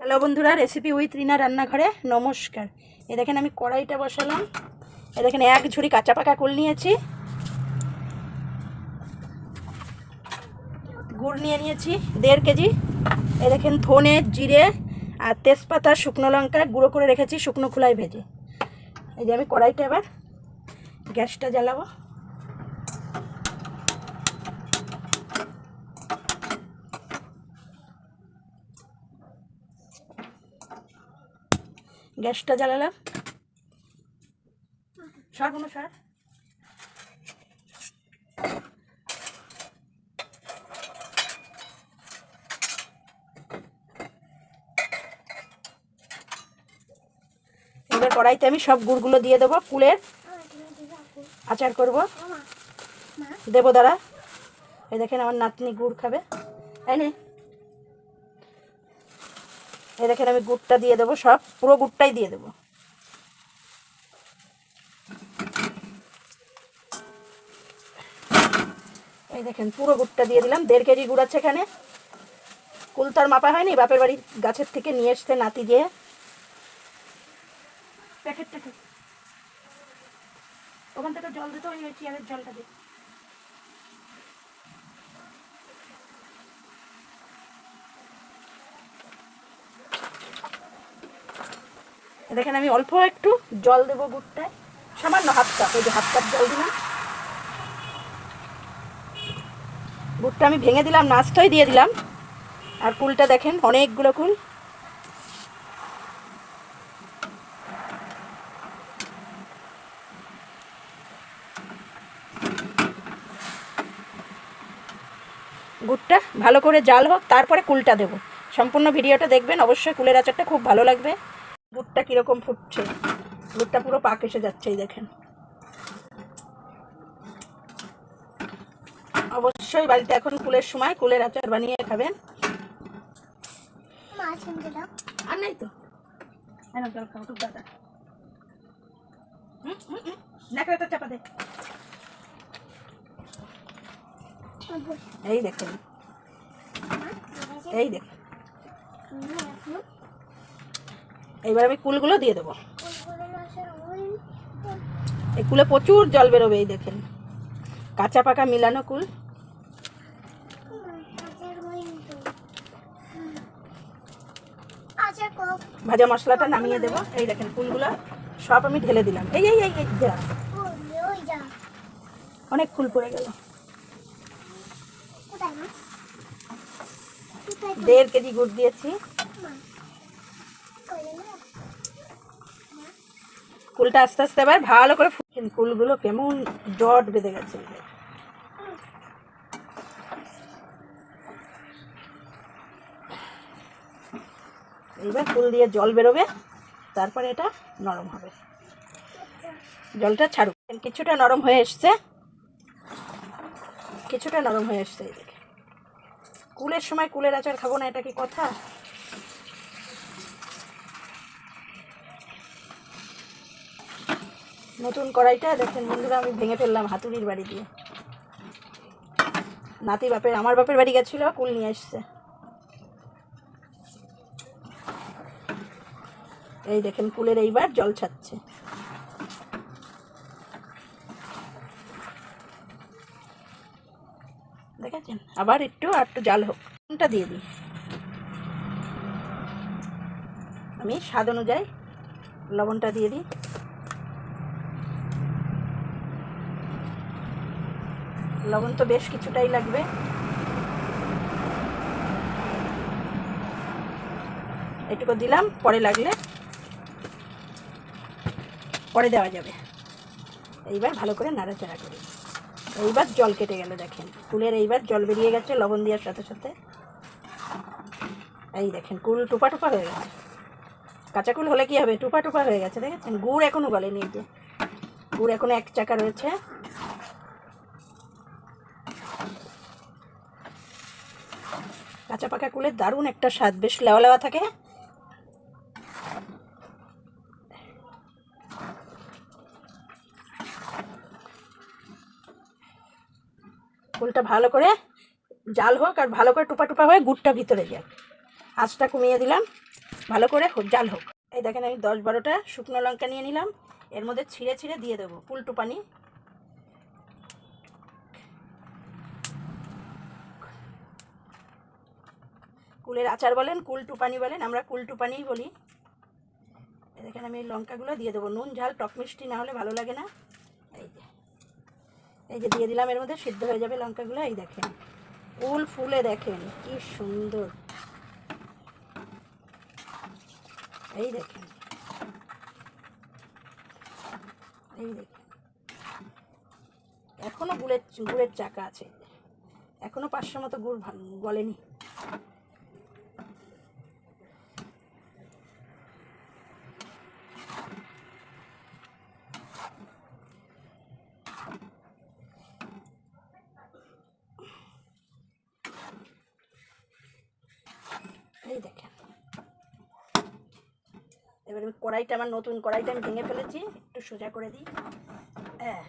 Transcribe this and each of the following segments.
Hello বন্ধুরা recipe with রিনা রান্নাঘরে, নমস্কার। এ দেখেন আমি কড়াইটা বসালাম। এ দেখেন এক ঝুড়ি কাঁচা পাকা কুল নিয়েছি। গুড় নিয়ে নিয়েছি, দেড় কেজি। এ দেখেন ধনে, জিরে আর তেজপাতা, শুকনো লঙ্কা গুঁড়ো করে রেখেছি শুকনো খোলায় ভেজে। এই যে আমি কড়াইটা এবার গ্যাসটা জ্বালাবো। গ্যাসটা জ্বালালাম। সর কোনো সর? এবার কড়াইতে আমি সব গুড়গুলো দিয়ে দেবো কুলের আচার করব। দেবো দাঁড়া এই দেখেন আমার নাতনি গুড় খাবে। তাই নে। এই দেখেন আমি গুড়টা দিয়ে দেবো সব, পুরো গুড়টাই দিয়ে দেবো। এই দেখেন পুরো গুড়টা দিয়ে দিলাম, দেড় কেজি গুড় আছে এখানে। কুল তো আর মাপা হয়নি, বাপের বাড়ি গাছের থেকে নিয়ে এসছে নাতি দিয়ে। ওখান থেকে জল দিতে ওই চেয়ারের জলটা দে। দেখেন আমি অল্প একটু জল দেবো গুড়টায়। সামান্য হাফ কাপ এই যে হাফ কাপ জল দিলাম। গুড়টা আমি ভেঙে দিলাম নাস্তাই দিয়ে দিলাম। আর কুলটা দেখেন, অনেকগুলো কুল। গুড়টা ভালো করে জাল হোক, তারপরে কুলটা দেবো। সম্পূর্ণ ভিডিওটা দেখবেন, অবশ্যই কুলের আচারটা খুব ভালো লাগবে। গুড়টা কীরকম ফুটছে? গুড়টা পুরো পাক এসে যাচ্ছে এই দেখেন। অবশ্যই বাড়িতে এখন কুলের সময় কুলের আচার বানিয়ে খাবেন। আর নাই তো? দাদা। চাপা দে। এই দেখেন। এই দেখেন। এইবার আমি কুলগুলো দিয়ে দেবো। এই কুলে প্রচুর জল বেরোবে এই দেখেন। কাঁচা পাকা মিলানো কুল। ভাজা মশলাটা নামিয়ে দেবো। এই দেখেন কুলগুলো সব আমি ঢেলে দিলাম। এই এই এই এই যা। অনেক ফুল পড়ে গেল। দেড় কেজি গুড় দিয়েছি। কুলটা আস্তে আস্তে এবার ভালো করে কুলগুলো কেমন জট বেঁধে গেছে। এইবার ফুল দিয়ে জল বেরোবে, তারপরে এটা নরম হবে। জলটা ছাড়ুক। কিছুটা নরম হয়ে এসছে। কিছুটা নরম হয়ে এসছে এই দেখে। কুলের সময় কুলের আচার খাব না, এটা কি কথা? নতুন কড়াইটা, দেখেন বন্ধুরা, আমি ভেঙে ফেললাম হাতুড়ির বাড়ি দিয়ে। নাতি বাপের, আমার বাপের বাড়ি গেছিল, কুল নিয়ে এসছে এই দেখেন, কুলের এইবার জল ছাড়ছে। দেখেছেন? আবার একটু, আর একটু জাল হোক। কোনটা দিয়ে দিই। আমি স্বাদ অনুযায়ী লবণটা দিয়ে দিই। লবণ তো বেশ কিছুটাই লাগবে। এটুকু দিলাম, পরে লাগলে পরে দেওয়া যাবে। এইবার ভালো করে নাড়াচাড়া করি এইবার জল কেটে গেল, দেখেন। কুলের এইবার জল বেরিয়ে গেছে, লবণ দেওয়ার সাথে সাথে। এই দেখেন, কুল টুপা টুপা হয়ে গেছে। কাঁচা কুল হলে কি হবে? টুপা টুপা হয়ে গেছে, দেখেছেন? গুড় এখনও গলেনি যে। গুড় এখনও এক চাকা রয়েছে। কাঁচা পাকা কুলের দারুণ একটা স্বাদ। বেশ লেওয়া লেওয়া থাকে। কুলটা ভালো করে জাল হোক আর ভালো করে টুপা টুপা হয়ে গুড়টা ভিতরে যাক। আঁচটা কমিয়ে দিলাম। ভালো করে জাল হোক। এই দেখেন আমি দশ বারোটা শুকনো লঙ্কা নিয়ে নিলাম। এর মধ্যে ছিঁড়ে ছিঁড়ে দিয়ে দেবো। পুলটু পানি কুলের আচার বলেন কুলটু পানি বলেন, আমরা কুলটু পানিই বলি। দেখেন আমি লঙ্কাগুলো দিয়ে দেবো। নুন, ঝাল, টক মিষ্টি না হলে ভালো লাগে না। এই যে এই যে দিয়ে দিলাম, এর মধ্যে সিদ্ধ হয়ে যাবে লঙ্কাগুলো। এই দেখেন ফুল ফুলে দেখেন, কি সুন্দর। এই দেখেন এই দেখেন। এখনও গুড়ের গুড়ের চাকা আছে। এখনও পাঁচশো মতো গুড় গলেনি। এই দেখেন। এবার আমি কড়াইটা, আমার নতুন কড়াইটা আমি ভেঙে ফেলেছি, একটু সোজা করে দিই। আহ।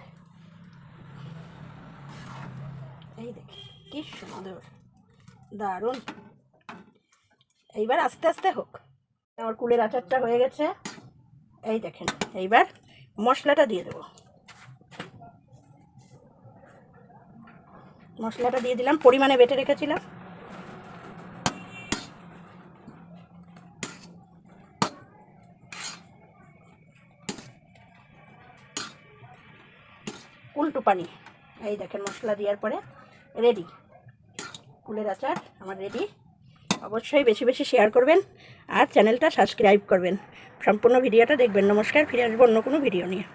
এই দেখেন, কি সুন্দর, দারুণ। এইবার আস্তে আস্তে হোক। আমার কুলের আচারটা হয়ে গেছে। এই দেখেন, এইবার মশলাটা দিয়ে দেবো। মশলাটা দিয়ে দিলাম, পরিমাণে বেটে রেখেছিলাম। উল্টো পানি। এই দেখেন মশলা দেওয়ার পরে রেডি কুলের আচার আমার রেডি অবশ্যই বেশি বেশি শেয়ার করবেন আর চ্যানেলটা সাবস্ক্রাইব করবেন। সম্পূর্ণ ভিডিওটা দেখবেন। নমস্কার, ফিরে আসব অন্য কোনো ভিডিও নিয়ে।